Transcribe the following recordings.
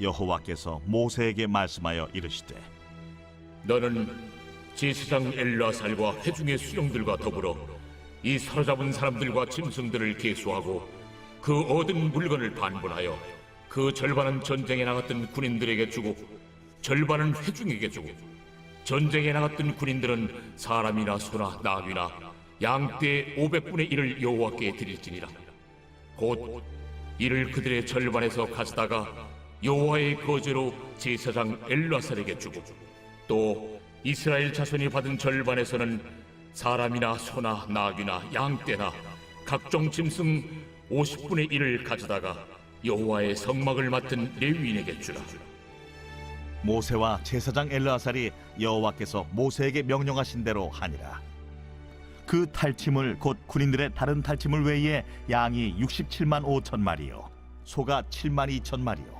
여호와께서 모세에게 말씀하여 이르시되 너는 제사장 엘라살과 회중의 수령들과 더불어 이 사로잡은 사람들과 짐승들을 계수하고 그 얻은 물건을 반분하여 그 절반은 전쟁에 나갔던 군인들에게 주고 절반은 회중에게 주고 전쟁에 나갔던 군인들은 사람이나 소나 나귀나 양떼 500분의 1을 여호와께 드릴지니라. 곧 이를 그들의 절반에서 가져다가 여호와의 거제로 제사장 엘라살에게 주고 또 이스라엘 자손이 받은 절반에서는 사람이나 소나 나귀나 양떼나 각종 짐승 50분의 1을 가져다가 여호와의 성막을 맡은 레위인에게 주라 모세와 제사장 엘르아살이 여호와께서 모세에게 명령하신 대로 하니라. 그 탈침을 곧 군인들의 다른 탈침을 외에 양이 67만 5천 마리요, 소가 7만 2천 마리요,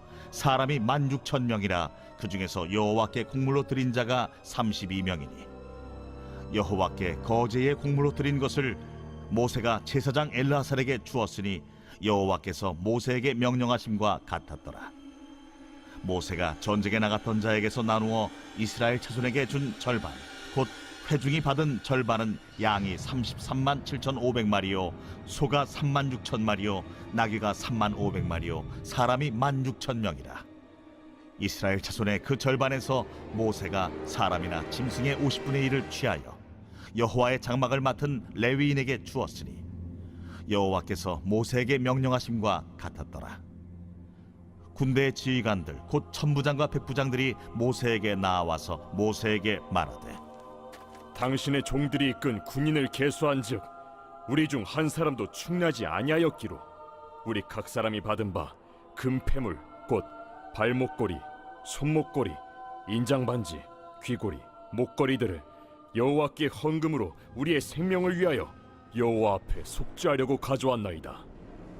사람이 1만 6천 명이라 그 중에서 여호와께 곡물로 드린 자가 32명이니 여호와께 거제의 곡물로 드린 것을 모세가 제사장 엘라살에게 주었으니 여호와께서 모세에게 명령하심과 같았더라. 모세가 전쟁에 나갔던 자에게서 나누어 이스라엘 자손에게 준 절반 곧 회중이 받은 절반은 양이 33만 7,500마리요 소가 3만 6천 마리요 나귀가 3만 500마리요 사람이 1만 6천 명이라 이스라엘 자손의 그 절반에서 모세가 사람이나 짐승의 50분의 1을 취하여 여호와의 장막을 맡은 레위인에게 주었으니 여호와께서 모세에게 명령하심과 같았더라. 군대의 지휘관들 곧 천부장과 백부장들이 모세에게 나와서 모세에게 말하되 당신의 종들이 이끈 군인을 계수한즉 우리 중 한 사람도 충나지 아니하였기로 우리 각 사람이 받은 바 금패물 곧 발목걸이, 손목걸이, 인장반지, 귀고리, 목걸이들을 여호와께 헌금으로 우리의 생명을 위하여 여호와 앞에 속죄하려고 가져왔나이다.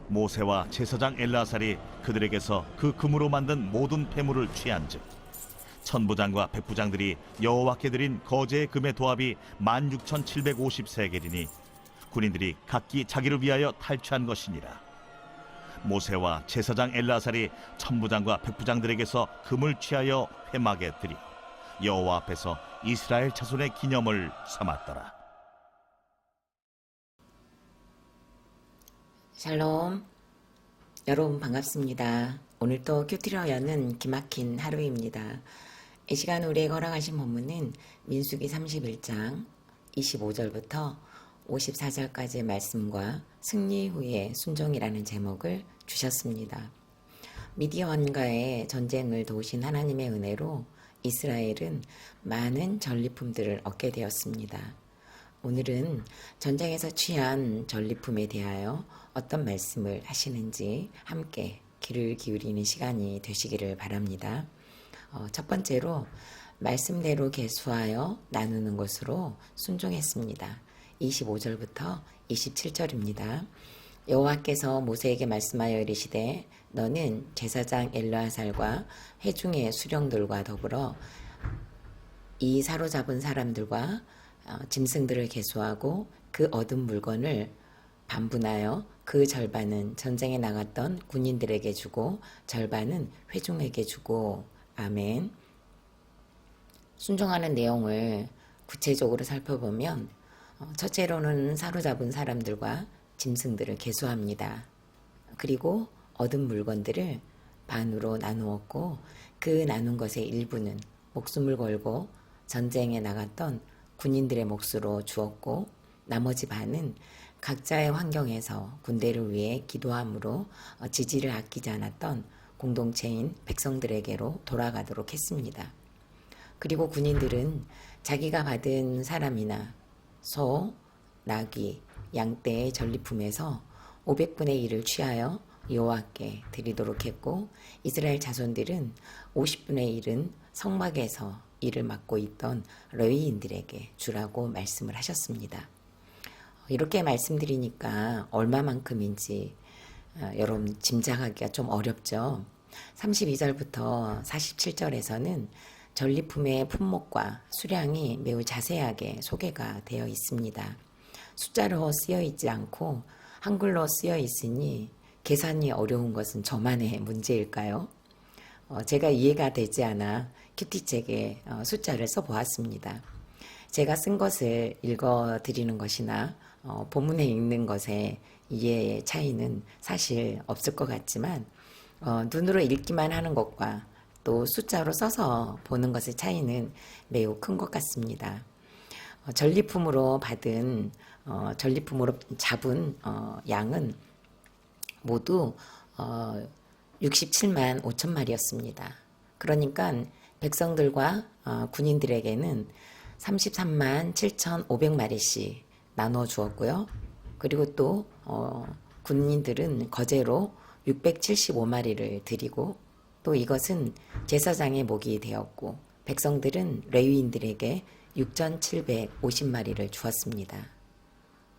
모세와 제사장 엘라살이 그들에게서 그 금으로 만든 모든 폐물을 취한즉 천부장과 백부장들이 여호와께 드린 거제의 금의 도합이 16,750세겔이니 군인들이 각기 자기를 위하여 탈취한 것이니라 모세와 제사장 엘라살이 천부장과 백부장들에게서 금을 취하여 회막에 드리 여호와 앞에서 이스라엘 자손의 기념을 삼았더라 샬롬. 여러분 반갑습니다. 오늘 또 큐티러 여는 기막힌 하루입니다. 이 시간 우리에게 허락하신 본문은 민수기 31장 25절부터 54절까지의 말씀과 승리 후의 순종이라는 제목을 주셨습니다. 미디언과의 전쟁을 도우신 하나님의 은혜로 이스라엘은 많은 전리품들을 얻게 되었습니다. 오늘은 전쟁에서 취한 전리품에 대하여 어떤 말씀을 하시는지 함께 귀를 기울이는 시간이 되시기를 바랍니다. 어, 첫 번째로 말씀대로 개수하여 나누는 것으로 순종했습니다. 25절부터 27절입니다. 여호와께서 모세에게 말씀하여 이르시되 너는 제사장 엘르아살과 회중의 수령들과 더불어 이 사로잡은 사람들과 어, 짐승들을 계수하고 그 얻은 물건을 반분하여 그 절반은 전쟁에 나갔던 군인들에게 주고 절반은 회중에게 주고 아멘. 순종하는 내용을 구체적으로 살펴보면 어, 첫째로는 사로잡은 사람들과 짐승들을 계수합니다. 그리고 얻은 물건들을 반으로 나누었고 그 나눈 것의 일부는 목숨을 걸고 전쟁에 나갔던 군인들의 몫으로 주었고 나머지 반은 각자의 환경에서 군대를 위해 기도함으로 어, 지지를 아끼지 않았던 공동체인 백성들에게로 돌아가도록 했습니다. 그리고 군인들은 자기가 받은 사람이나 소, 나귀, 양떼의 전리품에서 500분의 1을 취하여 여호와께 드리도록 했고 이스라엘 자손들은 50분의 1은 성막에서 일을 맡고 있던 레위인들에게 주라고 말씀을 하셨습니다. 이렇게 말씀드리니까 얼마만큼인지 어, 여러분 짐작하기가 좀 어렵죠. 32절부터 47절에서는 전리품의 품목과 수량이 매우 자세하게 소개가 되어 있습니다. 숫자로 쓰여 있지 않고 한글로 쓰여 있으니 계산이 어려운 것은 저만의 문제일까요? 어, 제가 이해가 되지 않아 큐티책에 어, 숫자를 써보았습니다. 제가 쓴 것을 읽어드리는 것이나 어, 본문에 읽는 것의 이해의 차이는 사실 없을 것 같지만 어, 눈으로 읽기만 하는 것과 또 숫자로 써서 보는 것의 차이는 매우 큰 것 같습니다. 어, 전리품으로 받은 어, 전리품으로 잡은 어, 양은 모두 어, 67만 5천 마리였습니다. 그러니까 백성들과 어, 군인들에게는 33만 7,500마리씩 나눠 주었고요. 그리고 또 어, 군인들은 거제로 675마리를 드리고 또 이것은 제사장의 목이 되었고 백성들은 레위인들에게 6,750마리를 주었습니다.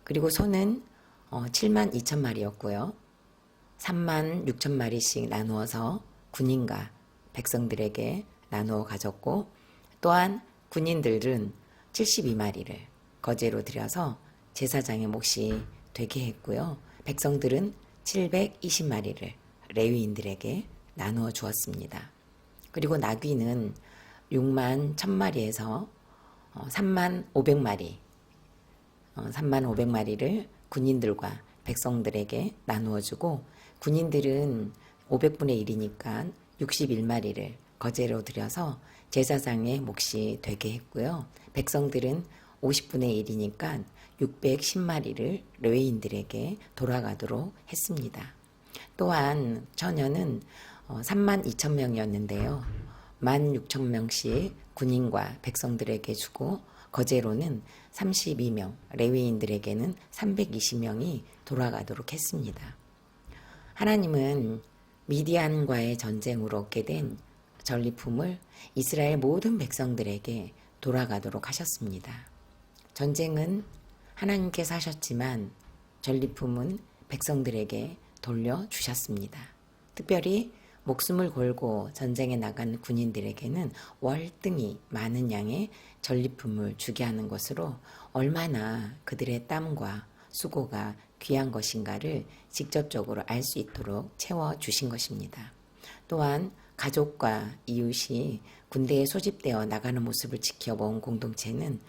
그리고 소는 어, 7만 2천 마리였고요. 3만 6천 마리씩 나누어서 군인과 백성들에게 나누어 가졌고 또한 군인들은 72마리를 거제로 들여서 제사장의 몫이 되게 했고요. 백성들은 720마리를 레위인들에게 나누어 주었습니다. 그리고 나귀는 6만 1000마리에서 3만 500마리, 3만 500마리를 군인들과 백성들에게 나누어 주고 군인들은 500분의 1이니까 61마리를 거제로 들여서 제사장의 몫이 되게 했고요. 백성들은 50분의 1이니까 610마리를 레위인들에게 돌아가도록 했습니다. 또한 처녀는 3만 2천 명이었는데요. 1만 6천 명씩 군인과 백성들에게 주고 거제로는 32명, 레위인들에게는 320명이 돌아가도록 했습니다. 하나님은 미디안과의 전쟁으로 얻게 된 전리품을 이스라엘 모든 백성들에게 돌아가도록 하셨습니다. 전쟁은 하나님께서 하셨지만 전리품은 백성들에게 돌려주셨습니다. 특별히 목숨을 걸고 전쟁에 나간 군인들에게는 월등히 많은 양의 전리품을 주게 하는 것으로 얼마나 그들의 땀과 수고가 귀한 것인가를 직접적으로 알 수 있도록 채워주신 것입니다. 또한 가족과 이웃이 군대에 소집되어 나가는 모습을 지켜본 공동체는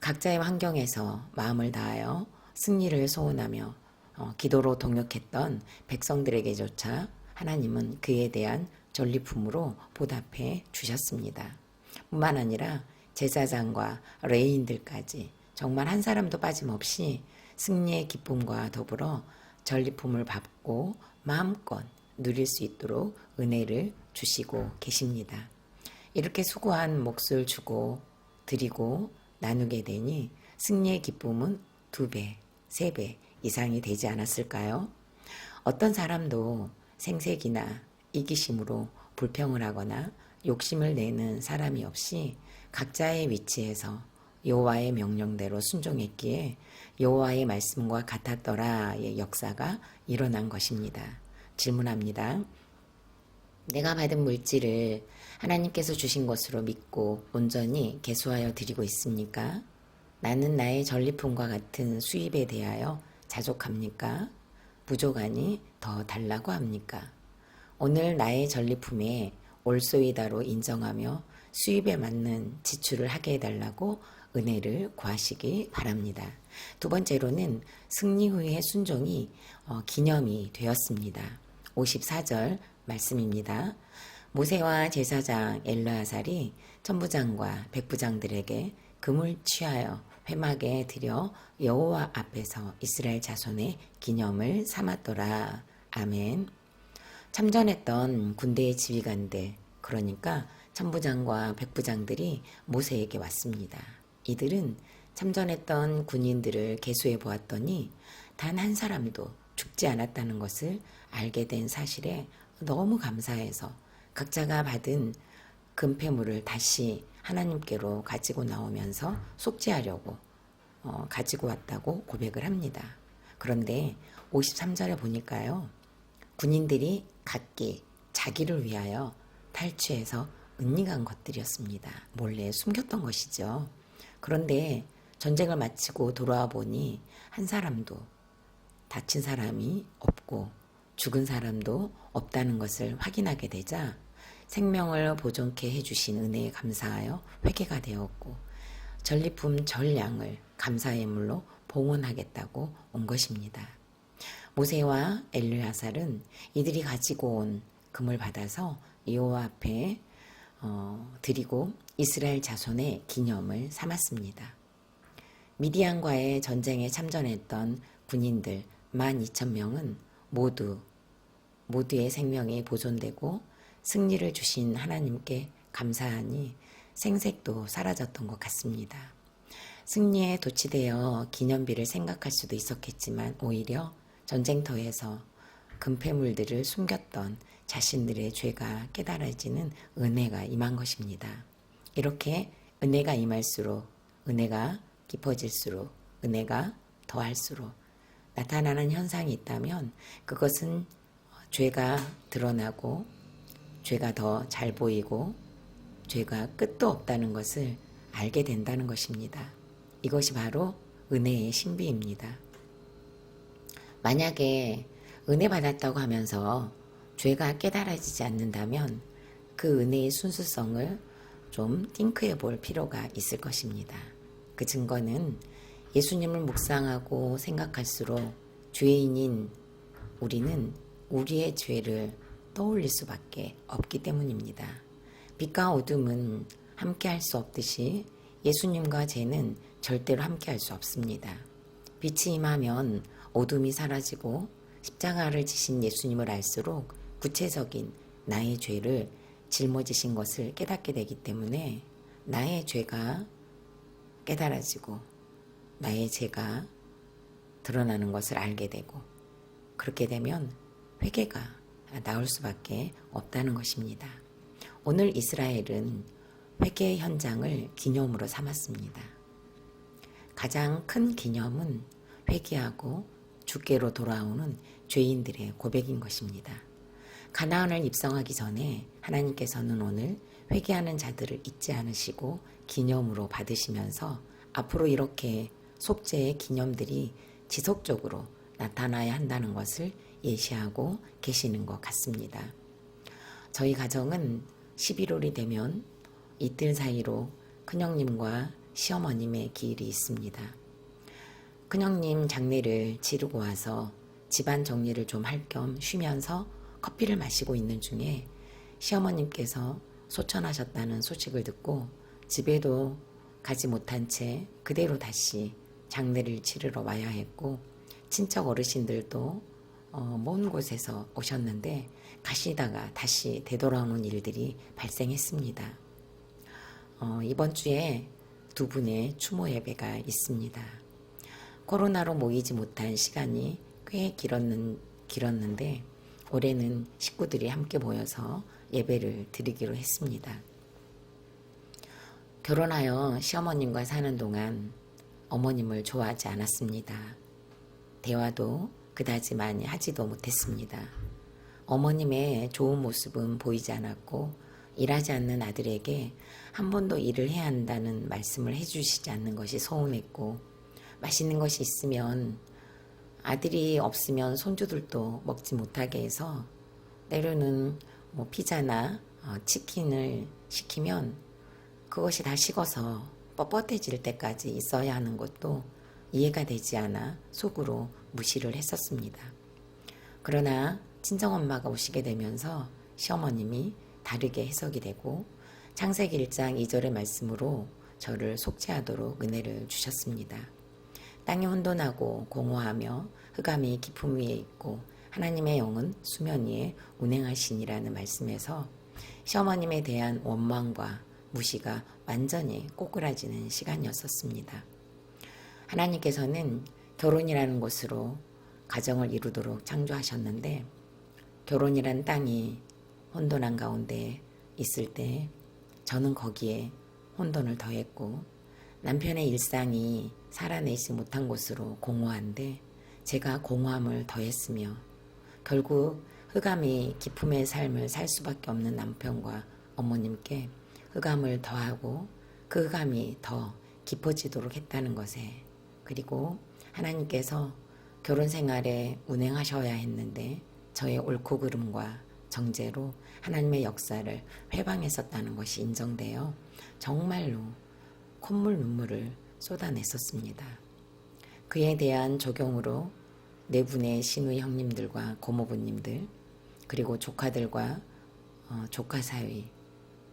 각자의 환경에서 마음을 다하여 승리를 소원하며 어, 기도로 동역했던 백성들에게조차 하나님은 그에 대한 전리품으로 보답해 주셨습니다. 뿐만 아니라 제사장과 레인들까지 정말 한 사람도 빠짐없이 승리의 기쁨과 더불어 전리품을 받고 마음껏 누릴 수 있도록 은혜를 주시고 계십니다. 이렇게 수고한 몫을 주고 드리고 나누게 되니 승리의 기쁨은 두 배, 세 배 이상이 되지 않았을까요? 어떤 사람도 생색이나 이기심으로 불평을 하거나 욕심을 내는 사람이 없이 각자의 위치에서 여호와의 명령대로 순종했기에 여호와의 말씀과 같았더라의 역사가 일어난 것입니다. 질문합니다. 내가 받은 물질을 하나님께서 주신 것으로 믿고 온전히 개수하여 드리고 있습니까? 나는 나의 전리품과 같은 수입에 대하여 자족합니까? 부족하니 더 달라고 합니까? 오늘 나의 전리품에 올소이다로 인정하며 수입에 맞는 지출을 하게 해달라고 은혜를 구하시기 바랍니다. 두 번째로는 승리 후의 순종이 어, 기념이 되었습니다. 54절 말씀입니다. 모세와 제사장 엘르아살이 천부장과 백부장들에게 금을 취하여 회막에 들여 여호와 앞에서 이스라엘 자손의 기념을 삼았더라. 아멘. 참전했던 군대의 지휘관들, 그러니까 천부장과 백부장들이 모세에게 왔습니다. 이들은 참전했던 군인들을 개수해 보았더니 단 한 사람도 죽지 않았다는 것을 알게 된 사실에 너무 감사해서 각자가 받은 금폐물을 다시 하나님께로 가지고 나오면서 속죄하려고 어, 가지고 왔다고 고백을 합니다. 그런데 53절에 보니까요. 군인들이 각기 자기를 위하여 탈취해서 은닉한 것들이었습니다. 몰래 숨겼던 것이죠. 그런데 전쟁을 마치고 돌아와 보니 한 사람도 다친 사람이 없고 죽은 사람도 없다는 것을 확인하게 되자 생명을 보존케 해주신 은혜에 감사하여 회개가 되었고 전리품 전량을 감사의 물로 봉헌하겠다고 온 것입니다. 모세와 엘르야살은 이들이 가지고 온 금을 받아서 여호와 앞에 어, 드리고 이스라엘 자손의 기념을 삼았습니다. 미디안과의 전쟁에 참전했던 군인들 12,000명은 모두 모두의 생명이 보존되고 승리를 주신 하나님께 감사하니 생색도 사라졌던 것 같습니다. 승리에 도취되어 기념비를 생각할 수도 있었겠지만 오히려 전쟁터에서 금폐물들을 숨겼던 자신들의 죄가 깨달아지는 은혜가 임한 것입니다. 이렇게 은혜가 임할수록 은혜가 깊어질수록 은혜가 더할수록 나타나는 현상이 있다면 그것은 죄가 드러나고 죄가 더 잘 보이고 죄가 끝도 없다는 것을 알게 된다는 것입니다. 이것이 바로 은혜의 신비입니다. 만약에 은혜 받았다고 하면서 죄가 깨달아지지 않는다면 그 은혜의 순수성을 좀 띵크해 볼 필요가 있을 것입니다. 그 증거는 예수님을 묵상하고 생각할수록 죄인인 우리는 우리의 죄를 떠올릴 수밖에 없기 때문입니다. 빛과 어둠은 함께 할 수 없듯이 예수님과 죄는 절대로 함께 할 수 없습니다. 빛이 임하면 어둠이 사라지고 십자가를 지신 예수님을 알수록 구체적인 나의 죄를 짊어지신 것을 깨닫게 되기 때문에 나의 죄가 깨달아지고 나의 죄가 드러나는 것을 알게 되고 그렇게 되면 회개가 나올 수밖에 없다는 것입니다. 오늘 이스라엘은 회개 현장을 기념으로 삼았습니다. 가장 큰 기념은 회개하고 주께로 돌아오는 죄인들의 고백인 것입니다. 가나안을 입성하기 전에 하나님께서는 오늘 회개하는 자들을 잊지 않으시고 기념으로 받으시면서 앞으로 이렇게 속죄의 기념들이 지속적으로 나타나야 한다는 것을 예시하고 계시는 것 같습니다. 저희 가정은 11월이 되면 이틀 사이로 큰형님과 시어머님의 기일이 있습니다. 큰형님 장례를 치르고 와서 집안 정리를 좀 할 겸 쉬면서 커피를 마시고 있는 중에 시어머님께서 소천하셨다는 소식을 듣고 집에도 가지 못한 채 그대로 다시 장례를 치르러 와야 했고 친척 어르신들도 어, 먼 곳에서 오셨는데 가시다가 다시 되돌아오는 일들이 발생했습니다. 어, 이번 주에 두 분의 추모 예배가 있습니다. 코로나로 모이지 못한 시간이 꽤 길었는, 길었는데 올해는 식구들이 함께 모여서 예배를 드리기로 했습니다. 결혼하여 시어머님과 사는 동안 어머님을 좋아하지 않았습니다. 대화도 그다지 많이 하지도 못했습니다. 어머님의 좋은 모습은 보이지 않았고 일하지 않는 아들에게 한 번도 일을 해야 한다는 말씀을 해주시지 않는 것이 서운했고 맛있는 것이 있으면 아들이 없으면 손주들도 먹지 못하게 해서 때로는 뭐 피자나 어, 치킨을 시키면 그것이 다 식어서 뻣뻣해질 때까지 있어야 하는 것도 이해가 되지 않아 속으로 무시를 했었습니다. 그러나 친정엄마가 오시게 되면서 시어머님이 다르게 해석이 되고 창세기 1장 2절의 말씀으로 저를 속죄하도록 은혜를 주셨습니다. 땅이 혼돈하고 공허하며 흑암이 깊음 위에 있고 하나님의 영은 수면 위에 운행하시니라는 말씀에서 시어머님에 대한 원망과 무시가 완전히 꼬꾸라지는 시간이었었습니다. 하나님께서는 결혼이라는 것으로 가정을 이루도록 창조하셨는데 결혼이란 땅이 혼돈한 가운데 있을 때 저는 거기에 혼돈을 더했고 남편의 일상이 살아내지 못한 곳으로 공허한데 제가 공허함을 더했으며 결국 흑암이 기품의 삶을 살 수밖에 없는 남편과 어머님께 흑암을 더하고 그 흑암이 더 깊어지도록 했다는 것에 그리고 하나님께서 결혼 생활에 운행하셔야 했는데 저의 옳고 그름과 정죄로 하나님의 역사를 회방했었다는 것이 인정되어 정말로 콧물 눈물을 쏟아냈었습니다. 그에 대한 적용으로 네 분의 신우 형님들과 고모부님들 그리고 조카들과 어, 조카 사위,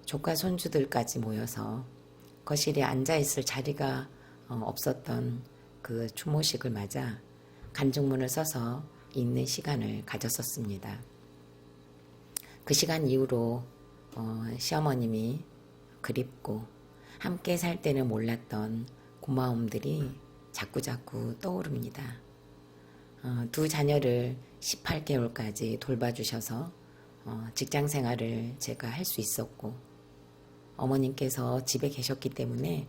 조카 손주들까지 모여서 거실에 앉아 있을 자리가 어, 없었던 그 추모식을 맞아 간증문을 써서 읽는 시간을 가졌었습니다. 그 시간 이후로 어, 시어머님이 그립고 함께 살 때는 몰랐던 고마움들이 자꾸자꾸 떠오릅니다. 어, 두 자녀를 18개월까지 돌봐주셔서 어, 직장 생활을 제가 할 수 있었고 어머님께서 집에 계셨기 때문에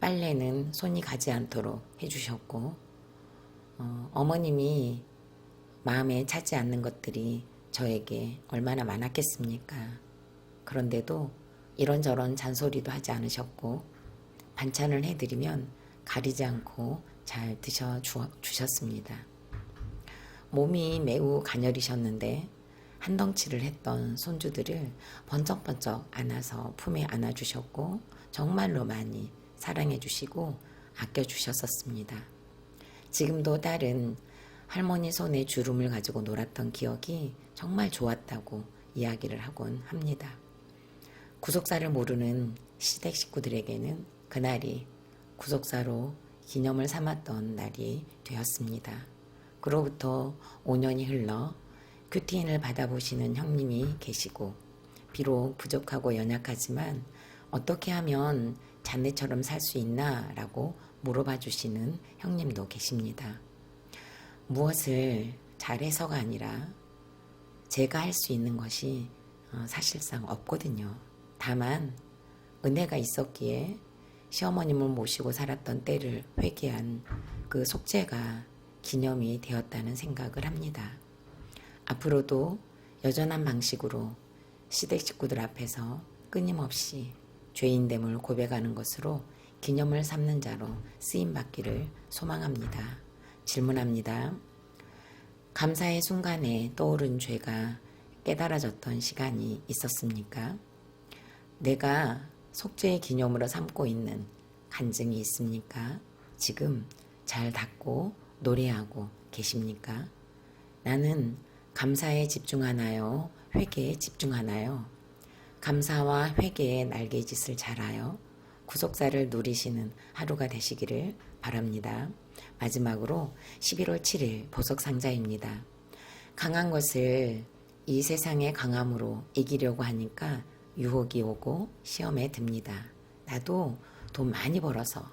빨래는 손이 가지 않도록 해주셨고 어, 어머님이 마음에 차지 않는 것들이 저에게 얼마나 많았겠습니까? 그런데도 이런저런 잔소리도 하지 않으셨고 반찬을 해드리면 가리지 않고 잘 드셔 주, 주셨습니다. 몸이 매우 가녀리셨는데 한 덩치를 했던 손주들을 번쩍번쩍 안아서 품에 안아주셨고 정말로 많이 사랑해 주시고 아껴 주셨었습니다. 지금도 딸은 할머니 손에 주름을 가지고 놀았던 기억이 정말 좋았다고 이야기를 하곤 합니다. 구속사를 모르는 시댁 식구들에게는 그날이 구속사로 기념을 삼았던 날이 되었습니다. 그로부터 5년이 흘러 큐티인을 받아보시는 형님이 계시고 비록 부족하고 연약하지만 어떻게 하면 자네처럼 살 수 있나 라고 물어봐 주시는 형님도 계십니다. 무엇을 잘해서가 아니라 제가 할 수 있는 것이 어, 사실상 없거든요. 다만 은혜가 있었기에 시어머님을 모시고 살았던 때를 회개한 그 속죄가 기념이 되었다는 생각을 합니다. 앞으로도 여전한 방식으로 시댁 식구들 앞에서 끊임없이 죄인됨을 고백하는 것으로 기념을 삼는 자로 쓰임 받기를 소망합니다. 질문합니다. 감사의 순간에 떠오른 죄가 깨달아졌던 시간이 있었습니까? 내가 속죄의 기념으로 삼고 있는 간증이 있습니까? 지금 잘 닫고 노래하고 계십니까? 나는 감사에 집중하나요? 회개에 집중하나요? 감사와 회개의 날개짓을 잘하여 구속사를 누리시는 하루가 되시기를 바랍니다. 마지막으로 11월 7일 보석상자입니다. 강한 것을 이 세상의 강함으로 이기려고 하니까 유혹이 오고 시험에 듭니다. 나도 돈 많이 벌어서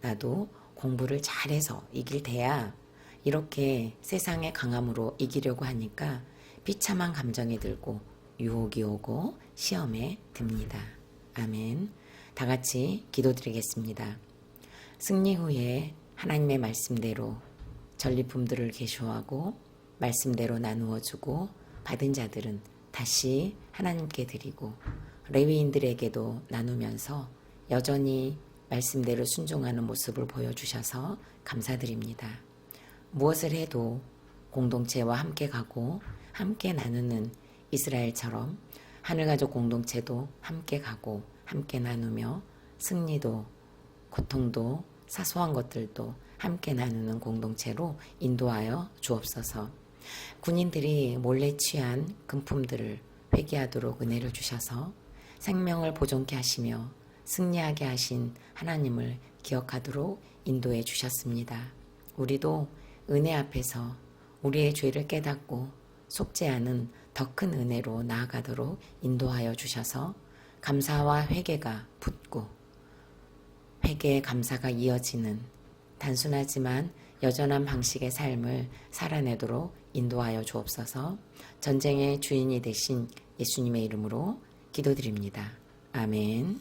나도 공부를 잘해서 이길 테야 이렇게 세상의 강함으로 이기려고 하니까 비참한 감정이 들고 유혹이 오고 시험에 듭니다. 아멘. 다 같이 기도드리겠습니다. 승리 후에 하나님의 말씀대로 전리품들을 개쇼하고 말씀대로 나누어 주고 받은 자들은 다시 하나님께 드리고 레위인들에게도 나누면서 여전히 말씀대로 순종하는 모습을 보여주셔서 감사드립니다. 무엇을 해도 공동체와 함께 가고 함께 나누는 이스라엘처럼 하늘가족 공동체도 함께 가고 함께 나누며 승리도 고통도 사소한 것들도 함께 나누는 공동체로 인도하여 주옵소서. 군인들이 몰래 취한 금품들을 회개하도록 은혜를 주셔서 생명을 보존케 하시며 승리하게 하신 하나님을 기억하도록 인도해 주셨습니다. 우리도 은혜 앞에서 우리의 죄를 깨닫고 속죄하는 더큰 은혜로 나아가도록 인도하여 주셔서 감사와 회개가 붙고 회개의 감사가 이어지는 단순하지만 여전한 방식의 삶을 살아내도록 인도하여 주옵소서 전쟁의 주인이 되신 예수님의 이름으로 기도드립니다. 아멘.